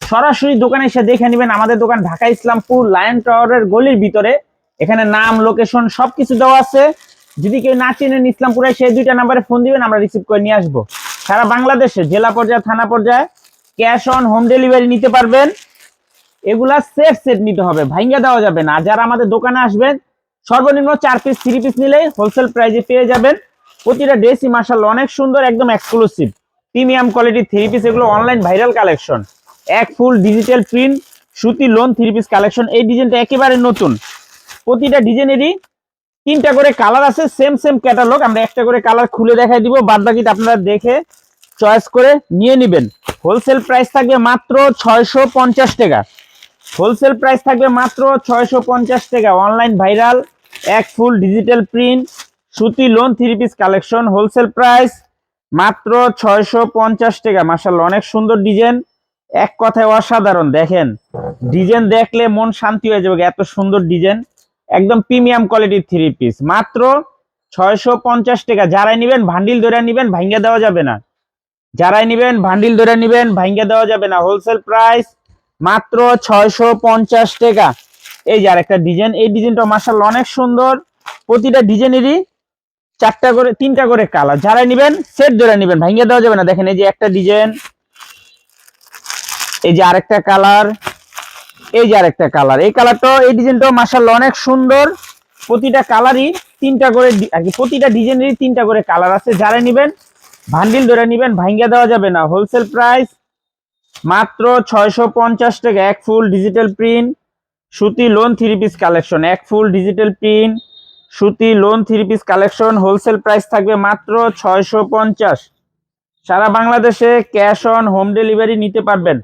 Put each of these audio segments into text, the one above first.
সরাসরি দোকানে এসে দেখে নেবেন আমাদের দোকান ঢাকা ইসলামপুর লায়ন টাওয়ারের গলির ভিতরে। এখানে নাম, লোকেশন সবকিছু দেওয়া আছে। যদি কেউ না চেনেন ইসলামপুরে, সেই দুইটা নাম্বারে ফোন দিবেন, আমরা রিসিভ করে নিয়ে আসব। সারা বাংলাদেশে, জেলা পর্যায়ে, থানা পর্যায়ে, ক্যাশ অন হোম ডেলিভারি নিতে পারবেন। এগুলা সেট সেট নিতে হবে ভাঙ্গা দেওয়া যাবে না। যারা আমাদের দোকানে আসবেন, সর্বনিম্ন চার পিস থ্রি পিস নিলেই হোলসেল প্রাইজে পেয়ে যাবেন। প্রতিটা ড্রেসই মার্শাল অনেক সুন্দর, একদম exclusive premium quality three piece এগুলো অনলাইন ভাইরাল কালেকশন এক ফুল ডিজিটাল প্রিন্ট সুতি লোন থ্রি পিস কালেকশন এই ডিজাইনটা একেবারে নতুন। প্রতিটা ডিজাইনেরই তিনটা করে কালার আছে সেম সেম ক্যাটালগ আমরা একটা করে কালার খুলে দেখাই দিব বাদ বাকিটা আপনারা দেখে চয়েস করে নিয়ে নেবেন। হোলসেল প্রাইস থাকবে মাত্র ছয়শো পঞ্চাশ টাকা। হোলসেল প্রাইস থাকবে মাত্র ছয়শো পঞ্চাশ টাকা। অনলাইন ভাইরাল এক ফুল ডিজিটাল প্রিন্ট সুতি lawn three piece collection wholesale price মাত্র ছয়শো পঞ্চাশ টাকা। মার্শাল্লাহ অনেক সুন্দর ডিজাইন এক কথায় অসাধারণ, দেখেন। ডিজাইন দেখলে মন শান্তি হয়ে যাবে, এত সুন্দর ডিজাইন। একদম প্রিমিয়াম কোয়ালিটির থ্রি পিস মাত্র ছয়শো পঞ্চাশ টাকা। যারাই নিবেন ভান্ডিল ধরে নিবেন, ভাঙ্গা দেওয়া যাবে না। যারাই নিবেন ভান্ডিল ধরে নিবেন, ভাঙ্গা দেওয়া যাবে না। হোলসেল প্রাইস মাত্র ছয়শো পঞ্চাশ টাকা। এই যে আরেকটা ডিজাইন। এই ডিজাইনটা মার্শাল অনেক সুন্দর। প্রতিটা ডিজাইনেরই চারটা করে, তিনটা করে কালার যারাই নিবেন সেট ধরে নিবেন, ভাঙ্গা দেওয়া যাবে না। দেখেন এই যে একটা ডিজাইন। এই যে আরেকটা কালার, এই যে আরেকটা কালার। এই কালারটাও, এই ডিজাইনটাও মার্শাল্লাহ অনেক সুন্দর। প্রতিটা কালারই তিনটা করে আর কি, প্রতিটা ডিজাইনেরই তিনটা করে কালার আছে। যারা নিবেন ভান্ডিল ধরে নিবেন ভাঙ্গা দেওয়া যাবে না। হোলসেল প্রাইস মাত্র ছয়শো পঞ্চাশ টাকা। এক ফুল ডিজিটাল প্রিন্ট, সুতি লোন থ্রি পিস কালেকশন। এক ফুল ডিজিটাল প্রিন্ট, সুতি lawn three piece collection. Wholesale price থাকবে মাত্র ছয়শো পঞ্চাশ। সারা বাংলাদেশে ক্যাশ অন হোম ডেলিভারি নিতে পারবেন।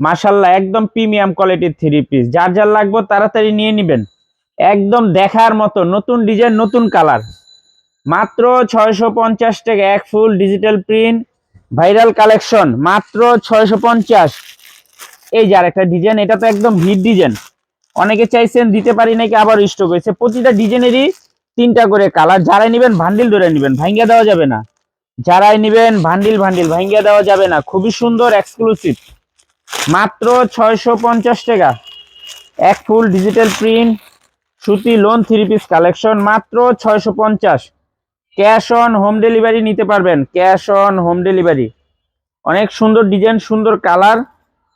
মাশাল্লাহ একদম প্রিমিয়াম কোয়ালিটির থ্রি পিস যার যার লাগবে তাড়াতাড়ি নিয়ে নেবেন। একদম দেখার মতো, নতুন ডিজাইন নতুন কালার মাত্র ছয়শো পঞ্চাশ টাকা, এক full digital print viral collection মাত্র ছয়শো পঞ্চাশ। এই যার একটা ডিজাইন এটা তো একদম হিট ডিজাইন অনেকে চাইছেন, দিতে পারি নাকি, আবার স্টক হয়েছে। প্রতিটা ডিজাইনেরই তিনটা করে কালার যারাই নেবেন ভান্ডিল ধরে নেবেন ভাঙ্গা দেওয়া যাবে না। যারাই নেবেন ভান্ডিল ভান্ডিল ভাঙ্গা দেওয়া যাবে না। খুবই সুন্দর এক্সক্লুসিভ মাত্র ছয়শো পঞ্চাশ টাকা। এক ফুল ডিজিটাল প্রিন্ট সুতি লোন থ্রি পিস কালেকশন মাত্র ছয়শো পঞ্চাশ। ক্যাশ অন হোম ডেলিভারি নিতে পারবেন ক্যাশ অন হোম ডেলিভারি অনেক সুন্দর ডিজাইন সুন্দর কালার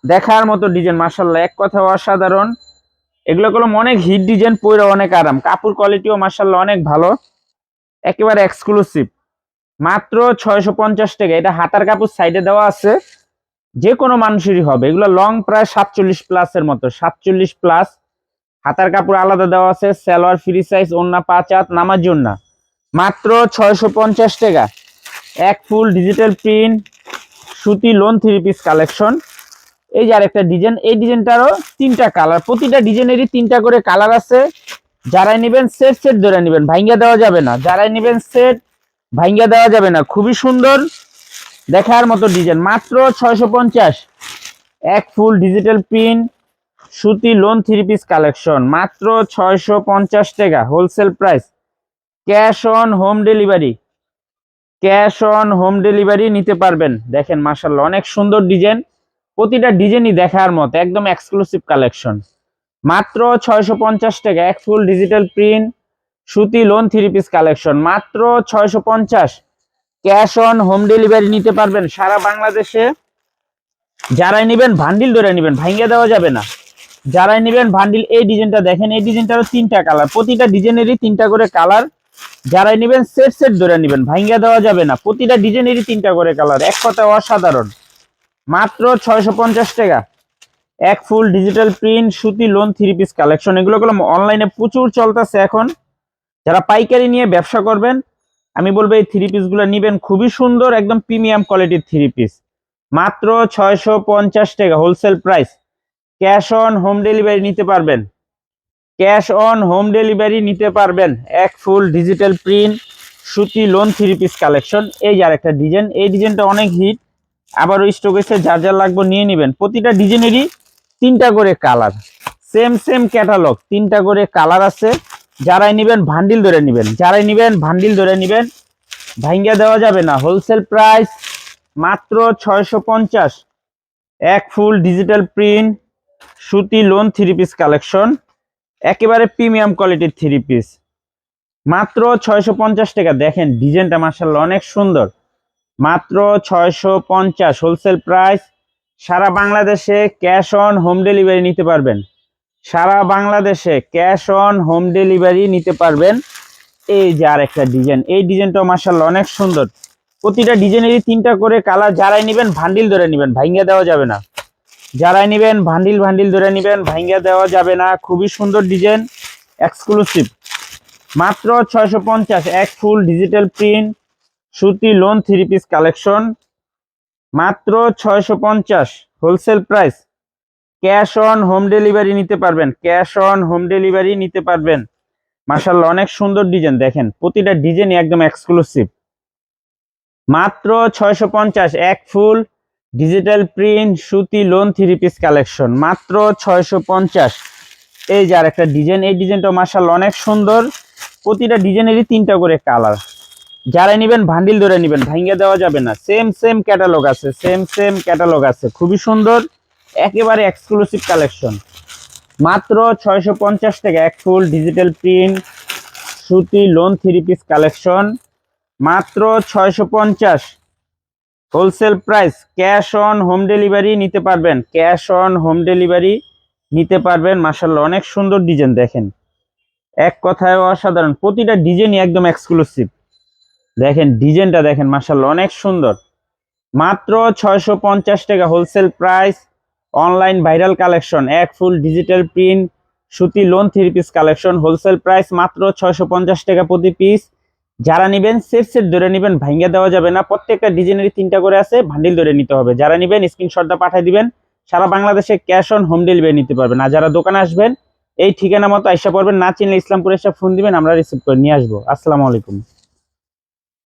দেখার মতো ডিজাইন মার্শাল্লাহ এক কথা অসাধারণ। এগুলো কলম অনেক হিট ডিজাইন পরে অনেক আরাম। কাপড় কোয়ালিটিও মার্শাল্লাহ অনেক ভালো। একেবারে এক্সক্লুসিভ মাত্র ছয়শো পঞ্চাশ টাকা। এটা হাতার কাপড় সাইডে দেওয়া আছে। যে কোনো মানুষেরই হবে। এগুলো লং প্রায় সাতচল্লিশ প্লাসের মতো। সাতচল্লিশ প্লাস হাতার কাপড় আলাদা দেওয়া আছে, সালোয়ার ফ্রি সাইজ ওন্না পাঁচ হাত নামার জন্য মাত্র ছয়শো পঞ্চাশ টাকা। এক ফুল ডিজিটাল প্রিন্ট সুতি লোন থ্রি পিস কালেকশন এই যে আরেকটা ডিজাইন এই ডিজাইনটারও তিনটা কালার প্রতিটা ডিজাইনেরই তিনটা করে কালার আছে। যারাই নেবেন সেট সেট ধরে নেবেন। ভাঙ্গা দেওয়া যাবে না। যারাই নেবেন সেট ভাঙ্গা দেওয়া যাবে না। খুবই সুন্দর। দেখার মতো ডিজাইন মাত্র ছয়শো পঞ্চাশ। এক ফুল ডিজিটাল প্রিন্ট সুতি লোন থ্রি পিস কালেকশন মাত্র ছয়শো পঞ্চাশ টাকা wholesale price cash on home delivery cash on home delivery নিতে পারবেন। দেখেন মার্শাল্লাহ অনেক সুন্দর ডিজাইন প্রতিটা ডিজাইনই দেখার মতো, একদম এক্সক্লুসিভ কালেকশন মাত্র ছয়শো পঞ্চাশ টাকা, এক ফুল ডিজিটাল প্রিন্ট সুতি লোন থ্রি পিস কালেকশন মাত্র ছয়শো পঞ্চাশ। ক্যাশ অন হোম ডেলিভারি নিতে পারবেন সারা বাংলাদেশে। যারাই নেবেন ভান্ডিল ধরে নেবেন ভাঙ্গা দেওয়া যাবে না। যারাই নেবেন ভান্ডিল এই ডিজাইনটা দেখেন, এই ডিজাইনটারও তিনটা কালার, প্রতিটা ডিজাইনেরই তিনটা করে কালার। যারাই নেবেন সেট সেট ধরে নেবেন ভাঙ্গা দেওয়া যাবে না। প্রতিটা ডিজাইনেরই তিনটা করে কালার, এক কথা অসাধারণ। মাত্র ছয়শো পঞ্চাশ টাকা। এক ফুল ডিজিটাল প্রিন্ট, সুতি লোন, থ্রি পিস কালেকশন, এগুলো অনলাইনে প্রচুর চলতেছে এখন। যারা পাইকারি নিয়ে ব্যবসা করবেন আমি বলব এই থ্রি পিসগুলো নিবেন, খুবই সুন্দর, একদম প্রিমিয়াম কোয়ালিটির থ্রি পিস মাত্র ছয়শো পঞ্চাশ টাকা wholesale price cash on home delivery নিতে পারবেন। ক্যাশ অন হোম ডেলিভারি নিতে পারবেন। এক ফুল ডিজিটাল প্রিন্ট সুতি লোন থ্রি পিস কালেকশন এই যে আরেকটা ডিজাইন এই ডিজাইনটা অনেক হিট আবারও স্টক এসে যার যার লাগবে নিয়ে নেবেন। প্রতিটা ডিজাইনেরই তিনটা করে কালার সেম সেম ক্যাটালগ তিনটা করে কালার আছে। যারাই নেবেন, ভান্ডিল ধরে নেবেন। যারাই নেবেন, ভান্ডিল ধরে নেবেন। ভাঙ্গা দেওয়া যাবে না। হোলসেল প্রাইস মাত্র ছয়শো পঞ্চাশ। এক ফুল ডিজিটাল প্রিন্ট, সুতি লোন থ্রি পিস কালেকশন একেবারে প্রিমিয়াম কোয়ালিটির থ্রি পিস মাত্র ছয়শো পঞ্চাশ টাকা। দেখেন, ডিজাইনটা মার্শাল্লাহ অনেক সুন্দর। মাত্র ছয়শো পঞ্চাশ। হোলসেল প্রাইস সারা বাংলাদেশে ক্যাশ অন হোম ডেলিভারি নিতে পারবেন। সারা বাংলাদেশে ক্যাশ অন হোম ডেলিভারি নিতে পারবেন। এই যে আর একটা ডিজাইন, এই ডিজাইনটা মার্শাল্লাহ অনেক সুন্দর। প্রতিটা ডিজাইনেরই তিনটা করে কালার যারাই নেবেন ভান্ডিল ধরে নেবেন ভাঙ্গা দেওয়া যাবে না। যারাই নেবেন ভান্ডিল ভান্ডিল ধরে নেবেন ভাঙ্গা দেওয়া যাবে না। খুবই সুন্দর ডিজাইন এক্সক্লুসিভ মাত্র ছয়শো পঞ্চাশ, এক ফুল ডিজিটাল প্রিন্ট, সুতি লোন থ্রি পিস কালেকশন। মাত্র ছয়শো পঞ্চাশ, wholesale price. Cash on home delivery নিতে পারবেন, ক্যাশ অন হোম ডেলিভারি নিতে পারবেন। মার্শাল্লাহ অনেক সুন্দর ডিজাইন, দেখেন, প্রতিটা ডিজাইনই একদম এক্সক্লুসিভ মাত্র ছয়শো পঞ্চাশ, এক ফুল ডিজিটাল প্রিন্ট, সুতি লোন, থ্রি পিস কালেকশন। মাত্র ছয়শো পঞ্চাশ। এই যে আর একটা ডিজাইন, এই ডিজাইনটা মার্শাল্লাহ অনেক সুন্দর। প্রতিটা ডিজাইনেরই তিনটা করে কালার। যারা নেবেন, ভান্ডিল ধরে নেবেন ভাঙ্গে দেওয়া যাবে না। সেম সেম ক্যাটালগ আছে, সেম সেম ক্যাটালগ আছে। খুবই সুন্দর। একেবারে এক্সক্লুসিভ কালেকশন মাত্র ছয়শো পঞ্চাশ টাকা এক ফুল ডিজিটাল প্রিন্ট সুতি লোন থ্রি পিস কালেকশন মাত্র ছয়শো পঞ্চাশ। Wholesale price cash on home delivery নিতে পারবেন। ক্যাশ অন হোম ডেলিভারি নিতে পারবেন। মাসাল্লাহ অনেক সুন্দর ডিজাইন দেখেন। এক কথায় অসাধারণ, প্রতিটা ডিজাইনই একদম এক্সক্লুসিভ দেখেন ডিজাইনটা দেখেন মাসাল্লাহ অনেক সুন্দর। মাত্র ছয়শো পঞ্চাশ টাকা wholesale price online viral collection এক ফুল ডিজিটাল প্রিন্ট সুতি lawn three piece collection wholesale price মাত্র ছয়শো পঞ্চাশ টাকা প্রতি পিস যারা নেবেন সেট সেট ধরে নেবেন, ভাঙ্গা দেওয়া যাবে না। প্রত্যেকটা ডিজাইনেরই তিনটা করে আছে ভান্ডিল ধরে নিতে হবে। যারা নেবেন স্ক্রিনশটটা পাঠিয়ে দিবেন। সারা বাংলাদেশে ক্যাশ অন হোম ডেলিভারি নিতে পারবেন। আর যারা দোকানে আসবেন, এই ঠিকানা মতো আইসা পড়বেন। না চিনলে ইসলামপুর এসে ফোন দিবেন, আমরা রিসিভ করে নিয়ে আসব। আসসালামু আলাইকুম।